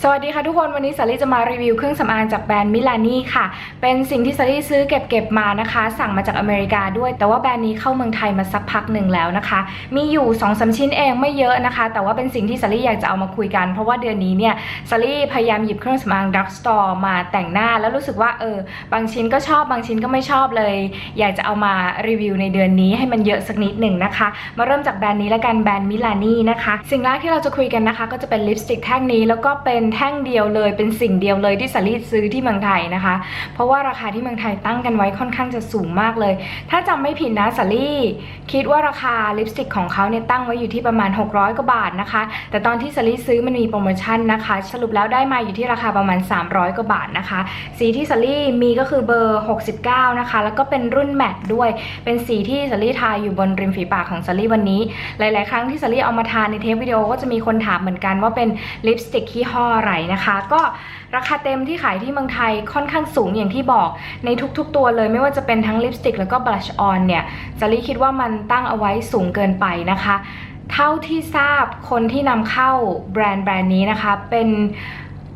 สวัสดีค่ะทุกคนวันนี้สาลี่จะมารีวิวเครื่องสำอางจากแบรนด์มิลานี่ค่ะ เป็นสิ่งที่สาลี่ซื้อเก็บเก็บมานะคะ สั่งมาจากอเมริกาด้วย แต่ว่าแบรนด์นี้เข้าเมืองไทยมาสักพักหนึ่งแล้วนะคะ มีอยู่2อสชิ้นเองไม่เยอะนะคะ แต่ว่าเป็นสิ่งที่สาลี่อยากจะเอามาคุยกัน เพราะว่าเดือนนี้เนี่ยสาลี่พยายามหยิบเครื่องสำอางดักสตอร์มาแต่งหน้า แล้วรู้สึกว่าเออบางชิ้นก็ชอบบางชิ้นก็ไม่ชอบเลย อยากจะเอามารีวิวในเดือนนี้ให้มันเยอะสักนิดหนึ่งนะคะ มาเริ่มจากแบรนด์นี้ละกันแบรนด์มิลานี่นะคะสิ่งแรกที่เราจะคุยกันนะคะ ก็จะเป็นลิปสติกแท่งนี้แล้วก็เป็น็นแท่งเดียวเลย เป็นสิ่งเดียวเลยที่สลีซื้อที่เมืองไทยนะคะ เพราะว่าราคาที่เมืองไทยตั้งกันไว้ค่อนข้างจะสูงมากเลย ถ้าจำไม่ผิดนะสลีคิดว่าราคาลิปสติกของเขาเนี่ยตั้งไว้อยู่ที่ประมาณ 600กว่าบาทนะคะ แต่ตอนที่สลีซื้อมันมีโปรโมชั่นนะคะ สรุปแล้วได้มาอยู่ที่ราคาประมาณ 300กว่าบาทนะคะ สีที่สลีมีก็คือเบอร์ 69 นะคะ แล้วก็เป็นรุ่นแมตด้วย เป็นสีที่สลีทาอยู่บนริมฝีปากของสลีวันนี้ หลาย ๆ ครั้งที่สลีเอามาทานในเทปวิดีโอก็จะมีคนถามเหมือนกันว่าเป็นลิปสติกยี่ห้ออะไรนะคะ ก็ราคาเต็มที่ขายที่เมืองไทยค่อนข้างสูงอย่างที่บอกในทุกๆตัวเลยไม่ว่าจะเป็นทั้งลิปสติกแล้วก็บลัชออนเนี่ยจาลีคิดว่ามันตั้งเอาไว้สูงเกินไปนะคะ เท่าที่ทราบคนที่นำเข้าแบรนด์แบรนด์นี้นะคะเป็น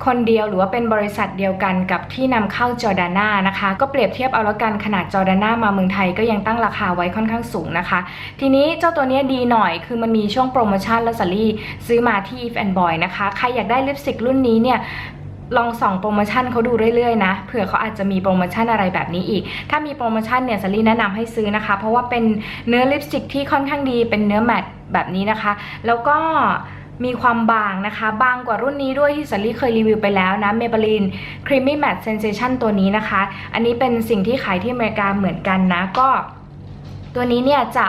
คนเดียวหรือว่าเป็นบริษัทเดียวกันกับที่นำเข้าจอร์ดาน่านะคะ ก็เปรียบเทียบเอาแล้วกันขนาดจอร์ดาน่ามาเมืองไทยก็ยังตั้งราคาไว้ค่อนข้างสูงนะคะ ทีนี้เจ้าตัวนี้ดีหน่อยคือมันมีช่วงโปรโมชั่นแล้วสาลี่ซื้อมาที่ If and Boy นะคะ ใครอยากได้ลิปสติกรุ่นนี้เนี่ยลองส่องโปรโมชั่นเขาดูเรื่อยๆนะเผื่อเขาอาจจะมีโปรโมชั่นอะไรแบบนี้อีก ถ้ามีโปรโมชั่นเนี่ยสลีแนะนำให้ซื้อนะคะ เพราะว่าเป็นเนื้อลิปสติกที่ค่อนข้างดีเป็นเนื้อแมตต์แบบนี้นะคะ แล้วก็ มีความบางนะคะ บางกว่ารุ่นนี้ด้วยที่สลี่เคยรีวิวไปแล้วนะ Maybelline Creamy Matte Sensation ตัวนี้นะคะ อันนี้เป็นสิ่งที่ขายที่อเมริกาเหมือนกันนะ ก็ ตัวนี้เนี่ยจะ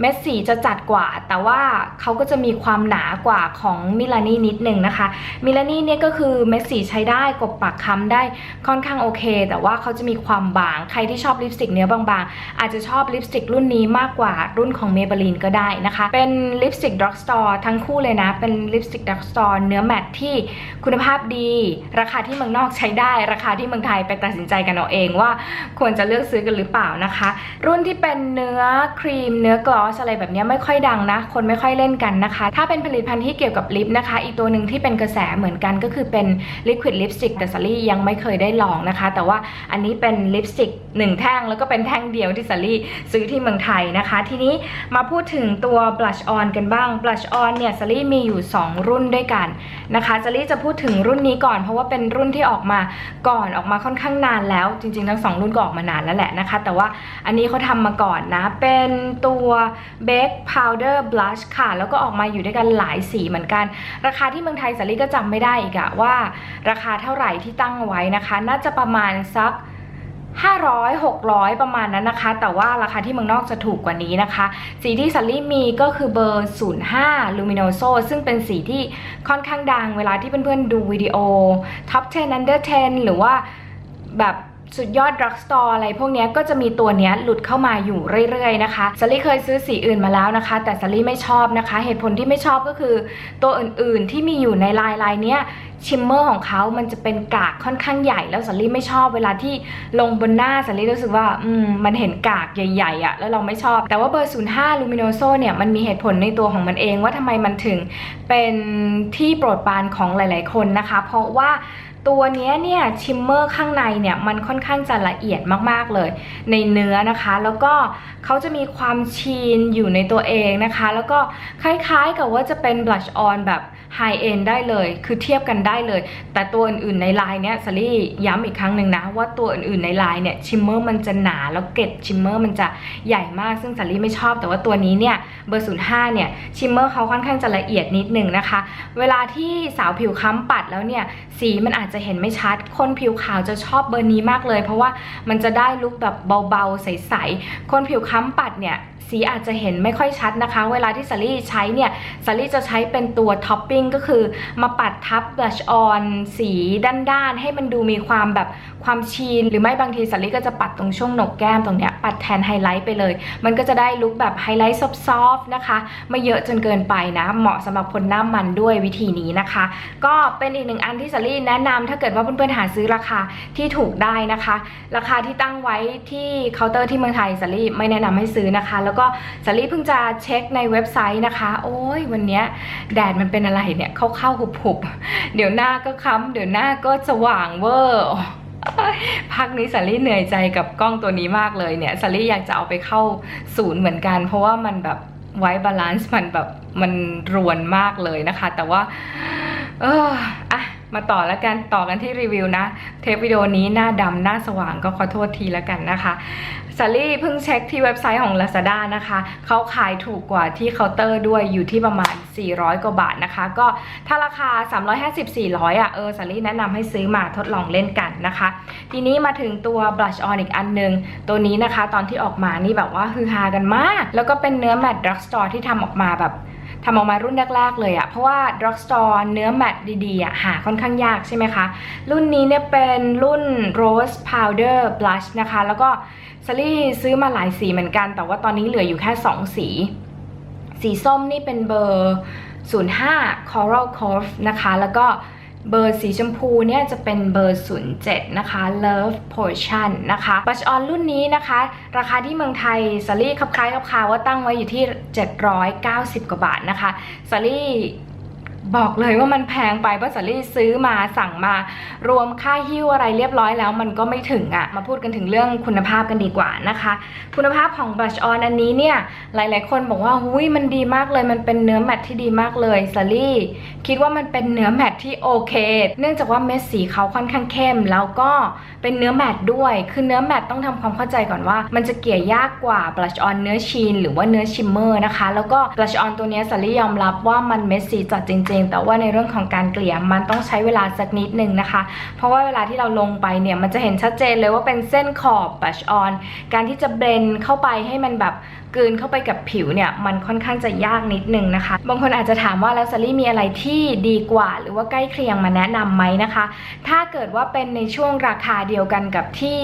เม็ดสีจะจัดกว่า แต่ว่าเขาก็จะมีความหนากว่าของมิลานี่นิดหนึ่งนะคะ มิลานี่เนี่ยก็คือเม็ดสีใช้ได้กบปากค้ำได้ค่อนข้างโอเค แต่ว่าเขาจะมีความบาง ใครที่ชอบลิปสติกเนื้อบางๆ อาจจะชอบลิปสติกรุ่นนี้มากกว่ารุ่นของ Maybelline ก็ได้นะคะ เป็นลิปสติกดร u กสตอร์ทั้งคู่เลยนะ เป็นลิปสติกดร u กสตอร์เนื้อแมตที่คุณภาพดี ราคาที่เมืองนอกใช้ได้ ราคาที่เมืองไทยไปตัดสินใจกันเอาเองว่าควรจะเลือกซื้อกันหรือเปล่านะคะ รุ่นที่เป็นเนื้อครีมเนื้อกลอสอะไรแบบนี้ไม่ค่อยดังนะ คนไม่ค่อยเล่นกันนะคะ ถ้าเป็นผลิตภัณฑ์ที่เกี่ยวกับลิปนะคะ อีกตัวหนึ่งที่เป็นกระแสเหมือนกันก็คือเป็น Liquid Lipstick แต่สาลี่ยังไม่เคยได้ลองนะคะ แต่ว่าอันนี้เป็นลิปสติกหนึ่งแท่งแล้วก็เป็นแท่งเดียวที่สาลี่ซื้อที่เมืองไทยนะคะ ทีนี้มาพูดถึงตัว blush on กันบ้าง blush on เนี่ยสาลี่มีอยู่ 2 รุ่นด้วยกันนะคะสาลี่จะพูดถึงรุ่นนี้ก่อนเพราะว่าเป็นรุ่นที่ออกมาก่อนออกมาค่อนข้างนานแล้ว จริงๆ ทั้งสองรุ่นก็ออกมานานแล้วแหละนะคะ แต่ว่าอันนี้เขาทำมาก่อนนะเป็นตัว Bake Powder Blush ค่ะ แล้วก็ออกมาอยู่ด้วยกันหลายสีเหมือนกัน ราคาที่เมืองไทยสาลี่ก็จำไม่ได้อีกอะว่า ราคาเท่าไหร่ที่ตั้งไว้นะคะ น่าจะประมาณสัก500 600 ประมาณนั้นนะคะ แต่ว่าราคาที่เมืองนอกจะถูกกว่านี้นะคะ สีที่ซัลลี่มีก็คือเบอร์ 05 Luminoso ซึ่งเป็นสีที่ค่อนข้างดังเวลาที่เพื่อนๆดูวิดีโอ Top 10 Under 10 หรือว่าแบบ สุดยอดดรักสตอร์อะไรพวกนี้ก็จะมีตัวเนี้ยหลุดเข้ามาอยู่เรื่อยๆนะคะซัลลี่เคยซื้อสีอื่นมาแล้วนะคะ แต่ซัลลี่ไม่ชอบนะคะ เหตุผลที่ไม่ชอบก็คือ ตัวอื่นๆที่มีอยู่ในลายลายเนี้ยชิมเมอร์ของเขามันจะเป็นกากค่อนข้างใหญ่แล้วสลี่ไม่ชอบเวลาที่ลงบนหน้าสลี่รู้สึกว่าอืมมันเห็นกากใหญ่ๆอะ่ะแล้วเราไม่ชอบ แต่ว่าเบอร์ 05 Luminoso เนี่ยมันมีเหตุผลในตัวของมันเองว่าทำไมมันถึงเป็นที่โปรดปรานของหลาย ๆคนนะคะ เพราะว่าตัวนี้เนี่ยชิมเมอร์ข้างในเนี่ยมันค่อนนข้างจะละเอียดมากๆเลย ในเนื้อนะคะ แล้วก็เขาจะมีความชีนอยู่ในตัวเองนะคะ แล้วก็คล้ายๆกับว่าจะเป็น blush on แบบ high end ได้เลย คือเทียบกันได้เลย แต่ตัวอื่นๆในไลน์เนี้ยสลี่ย้ำอีกครั้งหนึ่งนะ ว่าตัวอื่นๆในไลน์เนี่ยชิมเมอร์มันจะหนาแล้วเกล็ดชิมเมอร์มันจะใหญ่มากซึ่งสลี่ไม่ชอบ แต่ว่าตัวนี้เนี่ยเบอร์05เนี่ยชิมเมอร์เขาค่อนข้างจะละเอียดนิดหนึ่งนะคะ เวลาที่สาวผิวค้ำปัดแล้วเนี่ยสีมันอาจจะเห็นไม่ชัด คนผิวขาวจะชอบเบอร์นี้มากเลย เพราะว่ามันจะได้ลุคแบบเบาๆใสๆคนผิวค้ำปัดเนี่ย สีอาจจะเห็นไม่ค่อยชัดนะคะ เวลาที่สาลี่ใช้เนี่ยสาลี่จะใช้เป็นตัวท็อปปิ้งก็คือมาปัดทับบลัชออนสีด้านๆ ให้มันดูมีความแบบความชีน หรือไม่บางทีสาลี่ก็จะปัดตรงช่วงหนกแก้มตรงเนี้ยปัดแทนไฮไลท์ไปเลย มันก็จะได้ลุคแบบไฮไลท์ซอฟๆนะคะ ไม่เยอะจนเกินไปนะ เหมาะสำหรับคนหน้ามันด้วยวิธีนี้นะคะ ก็เป็นอีกหนึ่งอันที่สาลี่แนะนำถ้าเกิดว่าเพื่อนๆหาซื้อราคาที่ถูกได้นะคะ ราคาที่ตั้งไว้ที่เคาน์เตอร์ที่เมืองไทยสาลี่ไม่แนะนำให้ซื้อนะคะแล้วก็สาลี่เพิ่งจะเช็คในเว็บไซต์นะคะ โอ้ยวันนี้แดดมันเป็นอะไรเนี่ยเข้าๆหุบๆเดี๋ยวหน้าก็ค้ำเดี๋ยวหน้าก็สว่างเวอร์พักนี้สาลี่เหนื่อยใจกับกล้องตัวนี้มากเลยเนี่ยสาลี่อยากจะเอาไปเข้าศูนย์เหมือนกัน เพราะว่ามันแบบไว้บาลานซ์มันแบบมันรวนมากเลยนะคะ แต่ว่า เอออะ มาต่อแล้วกันต่อกันที่รีวิวนะ เทปวิดีโอนี้หน้าดำหน้าสว่างก็ขอโทษทีแล้วกันนะคะสาลี่เพิ่งเช็คที่เว็บไซต์ของ Lazada นะคะเขาขายถูกกว่าที่เคาน์เตอร์ด้วยอยู่ที่ประมาณ 400 กว่าบาทนะคะ ก็ถ้าราคา 350-400 อะเออสาลี่แนะนำให้ซื้อมาทดลองเล่นกันนะคะ ทีนี้มาถึงตัว blush on อีกอันหนึง ตัวนี้นะคะ ตอนที่ออกมานี่แบบว่าฮือฮากันมาก แล้วก็เป็นเนื้อแมตต์ดรักสตอร์ที่ทำออกมาแบบ ทำออกมารุ่นแรกๆเลยอะเพราะว่า drugstore เนื้อแมตต์ดีๆอะหาค่อนข้างยากใช่ไหมคะ รุ่นนี้เนี่ยเป็นรุ่น rose powder blush นะคะ แล้วก็ซารี่ซื้อมาหลายสีเหมือนกัน แต่ว่าตอนนี้เหลืออยู่แค่ 2 สี สีส้มนี่เป็นเบอร์ 05 coral cove นะคะ แล้วก็ เบอร์สีชมพูเนี่ยจะเป็นเบอร์ 07 นะคะ love potion นะคะบัชออนรุ่นนี้นะคะ ราคาที่เมืองไทยสารี่คับคล้ายคับคาว่าตั้งไว้อยู่ที่ 790 กว่าบาทนะคะสารี่ บอกเลยว่ามันแพงไปเพราะซารี่ซื้อมาสั่งมา รวมค่าหิ้วอะไรเรียบร้อยแล้วมันก็ไม่ถึงอะมาพูดกันถึงเรื่องคุณภาพกันดีกว่านะคะ คุณภาพของบ l ัชออนอันนี้เนี่ย หลายๆ คนบอกว่าหุยมันดีมากเลย มันเป็นเนื้อแมทที่ดีมากเลยซารี่คิดว่ามันเป็นเนื้อแมทที่โอเค เนื่องจากว่าเม็ดสีเขาค่อนข้างเข้ม แล้วก็เป็นเนื้อแมทด้วย คือเนื้อแมทต้องทำความเข้าใจก่อนว่า มันจะเกลี่ยยากกว่าบ l ัชออนเนื้อชีนหรือว่าเนื้อชิมเมอร์นะคะ แล้วก็บ l ัชออนตัวเนี้ยซารี่ยอมรับว่ามันเม็ดสีจัดจริงๆ แต่ว่าในเรื่องของการเกลี่ยมันต้องใช้เวลาสักนิดนึงนะคะ เพราะว่าเวลาที่เราลงไปเนี่ยมันจะเห็นชัดเจนเลยว่าเป็นเส้นขอบบัชออน การที่จะเบรนเข้าไปให้มันแบบกืนเข้าไปกับผิวเนี่ยมันค่อนข้างจะยากนิดนึงนะคะ บางคนอาจจะถามว่าแล้วซารี่มีอะไรที่ดีกว่า หรือว่าใกล้เคียงมาแนะนำไหมนะคะ ถ้าเกิดว่าเป็นในช่วงราคาเดียวกันกับที่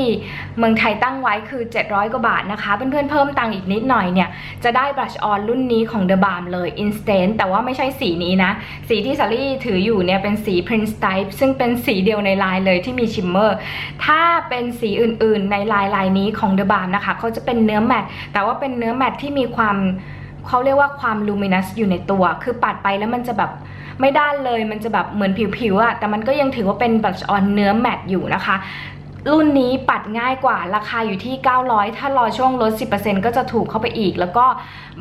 เมืองไทยตั้งไว้คือ 700 กว่าบาทนะคะ เพื่อนๆเพิ่มตังค์อีกนิดหน่อยเนี่ยจะได้บลัชออนรุ่นนี้ของ The Balm เลย Instant แต่ว่าไม่ใช่สีนี้นะ สีที่ซารี่ถืออยู่เนี่ยเป็นสี Prince Type ซึ่งเป็นสีเดียวในลายเลยที่มีชิมเมอร์ถ้าเป็นสีอื่นๆ ในลายลายนี้ของ The Balm นะคะเขาจะเป็นเนื้อแมตต์แต่ว่าเป็นเนื้อแมตที่มีความเขาเรียกว่าความลูมินัสอยู่ในตัว คือปัดไปแล้วมันจะแบบไม่ด้านเลย มันจะแบบเหมือนผิวๆอะแต่มันก็ยังถือว่าเป็นบลัชออนเนื้อแมตอยู่นะคะ รุ่นนี้ปัดง่ายกว่าราคาอยู่ที่ 900 ถ้ารอช่วงลด 10%ก็จะถูกเข้าไปอีก แล้วก็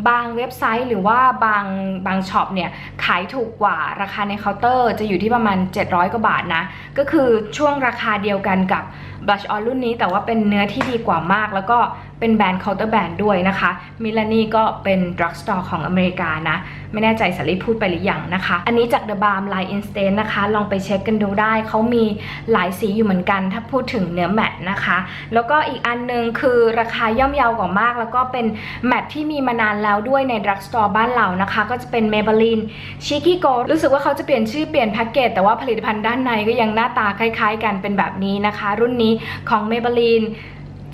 บางเว็บไซต์หรือว่าบางบางช็อปเนี่ยขายถูกกว่าราคาในเคาน์เตอร์ จะอยู่ที่ประมาณ 700 กว่าบาทนะ ก็คือช่วงราคาเดียวกันกับ บลัชออนรุ่นนี้แต่ว่าเป็นเนื้อที่ดีกว่ามาก แล้วก็เป็นแบรนด์เคาน์เตอร์แบรนด์ด้วยนะคะมิลานี่ก็เป็นดรักสตอร์ของอเมริกานะ ไม่แน่ใจสารีพูดไปหรือยังนะคะ อันนี้จาก The Balm Line Instant นะคะ ลองไปเช็คกันดูได้ เขามีหลายสีอยู่เหมือนกัน ถ้าพูดถึงเนื้อแมตต์นะคะ แล้วก็อีกอันนึงคือราคาย่อมเยาวกว่ามาก แล้วก็เป็นแมตต์ที่มีมานานแล้วด้วยในดรักสตอร์บ้านเรานะคะ ก็จะเป็น Maybelline Cheeky Go รู้สึกว่าเขาจะเปลี่ยนชื่อเปลี่ยนแพ็กเกจแต่ว่าผลิตภัณฑ์ด้านในก็ยังหน้าตาคล้าย ๆ กันเป็นแบบนี้นะคะ รุ่นนี้ของ Maybelline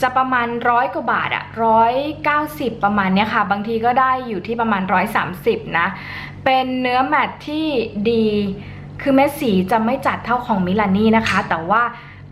จะประมาณร้อยกว่าบาทอะร้อยเก้าสิบประมาณเนี้ยค่ะ บางทีก็ได้อยู่ที่ประมาณร้อยสามสิบนะ เป็นเนื้อแมตที่ดี คือเม็ดสีจะไม่จัดเท่าของมิลานี่นะคะ แต่ว่า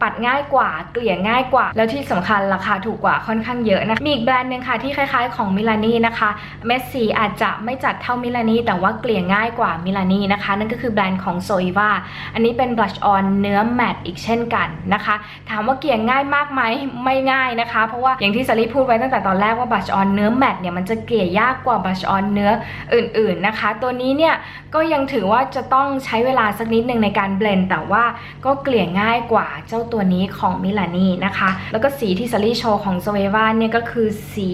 ปัดง่ายกว่า เกลี่ยง่ายกว่า แล้วที่สำคัญราคาถูกกว่าค่อนข้างเยอะนะมีอีกแบรนด์หนึ่งค่ะที่คล้ายๆของมิลานีนะคะเม็ดสีอาจจะไม่จัดเท่ามิลานีแต่ว่าเกลี่ยง่ายกว่ามิลานีนะคะ นั่นก็คือแบรนด์ของโซอีวาอันนี้เป็นบลัชออนเนื้อแมตอีกเช่นกันนะคะ ถามว่าเกลี่ยง่ายมากไหมไม่ง่ายนะคะ เพราะว่าอย่างที่สารีพูดไว้ตั้งแต่ตอนแรกว่าบลัชออนเนื้อแมตเนี่ยมันจะเกลี่ยยากกว่าบลัชออนเนื้ออื่น ๆนะคะ ตัวนี้เนี่ยก็ยังถือว่าจะต้องใช้เวลาสักนิดหนึ่งในการเบลนด์แต่ว่าก็เกลี่ยง่ายกว่าเจ้าตัวนี้ของมิลานีนะคะ แล้วก็สีที่ซารีโชว์ของ s เววาเนี่ยก็คือสี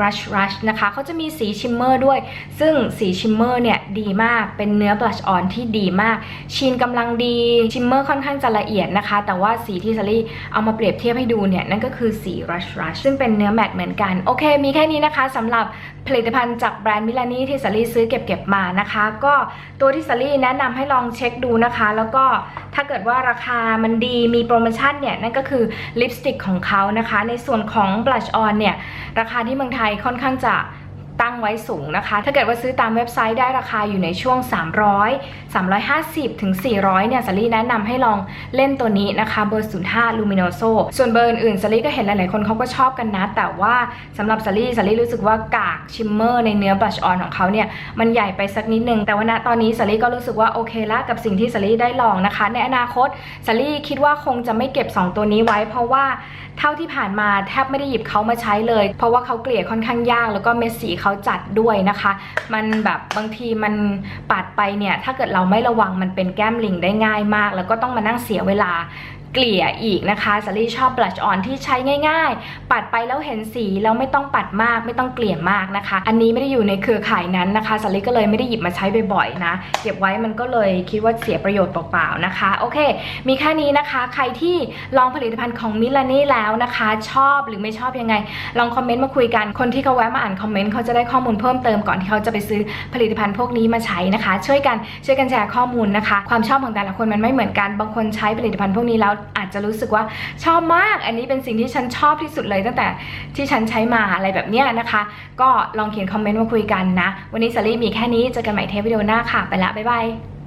Rush Rush นะคะเขาจะมีสีชิมเมอร์ด้วย ซึ่งสีชิมเมอร์เนี่ย ดีมาก เป็นเนื้อบลัชออนที่ดีมากชินกำลังดีชิมเมอร์ค่อนข้างจะละเอียดนะคะ แต่ว่าสีที่สารีเอามาเปรียบเทียบให้ดูเนี่ย นั่นก็คือสี Rush Rush ซึ่งเป็นเนื้อแมตต์เหมือนกัน โอเค มีแค่นี้นะคะสำหรับผลิตภัณฑ์จากแบรนด์มิลานี่ที่สารีซื้อเก็บเก็บมานะคะ ก็ตัวที่สารีแนะนำให้ลองเช็คดูนะคะ แล้วก็ถ้าเกิดว่าราคามันดีมีโปรโมชั่นเนี่ยนั่นก็คือลิปสติกของเขานะคะ ในส่วนของบลัชออนเนี่ยราคาที่เมืองไทยค่อนข้างจะ ตั้งไว้สูงนะคะ ถ้าเกิดว่าซื้อตามเว็บไซต์ได้ราคาอยู่ในช่วง 300 350 ถึง 400 เนี่ยสลีแนะนำให้ลองเล่นตัวนี้นะคะ เบอร์ 05 Luminoso ส่วนเบอร์อื่นๆสลีก็เห็นหลายๆคนเขาก็ชอบกันนะ แต่ว่าสำหรับสลีสลีรู้สึกว่ากากชิมเมอร์ในเนื้อบลัชออนของเขาเนี่ย มันใหญ่ไปสักนิดนึง แต่ว่าณตอนนี้สลีก็รู้สึกว่าโอเคละกับสิ่งที่สลีได้ลองนะคะ ในอนาคตสลีคิดว่าคงจะไม่เก็บ 2 ตัวนี้ไว้ เพราะว่าเท่าที่ผ่านมาแทบไม่ได้หยิบเขามาใช้เลย เพราะว่าเขาเกลี่ยค่อนข้างยากแล้วก็เม็ดสีเขาาจัดด้วยนะคะ มันแบบบางทีมันปัดไปเนี่ย ถ้าเกิดเราไม่ระวังมันเป็นแก้มลิงได้ง่ายมาก แล้วก็ต้องมานั่งเสียเวลา เกลี่ยอีกนะคะสลี่ชอบบลัชออนที่ใช้ง่ายๆ ปัดไปแล้วเห็นสีแล้วไม่ต้องปัดมากไม่ต้องเกลี่ยมากนะคะ อันนี้ไม่ได้อยู่ในเครือข่ายนั้นนะคะสลี่ก็เลยไม่ได้หยิบมาใช้บ่อยๆนะเก็บไว้มันก็เลยคิดว่าเสียประโยชน์เปล่าๆนะคะโอเค มีแค่นี้นะคะ ใครที่ลองผลิตภัณฑ์ของมิลานี่แล้วนะคะ ชอบหรือไม่ชอบยังไง ลองคอมเมนต์มาคุยกันคนที่เขาแวะมาอ่านคอมเมนต์เขาจะได้ข้อมูลเพิ่มเติมก่อนที่เขาจะไปซื้อผลิตภัณฑ์พวกนี้มาใช้นะคะ ช่วยกันช่วยกันแชร์ข้อมูลนะคะ ความชอบของแต่ละคนมันไม่เหมือนกันบางคนใช้ผลิตภัณฑ์พวกนี้แล้วอาจจะรู้สึกว่าชอบมาก อันนี้เป็นสิ่งที่ฉันชอบที่สุดเลยตั้งแต่ที่ฉันใช้มาอะไรแบบเนี้ยนะคะ ก็ลองเขียนคอมเมนต์มาคุยกันนะ วันนี้สลีมีแค่นี้เจอกันใหม่เทปวิดีโอหน้าค่ะ ไปละบ๊ายบาย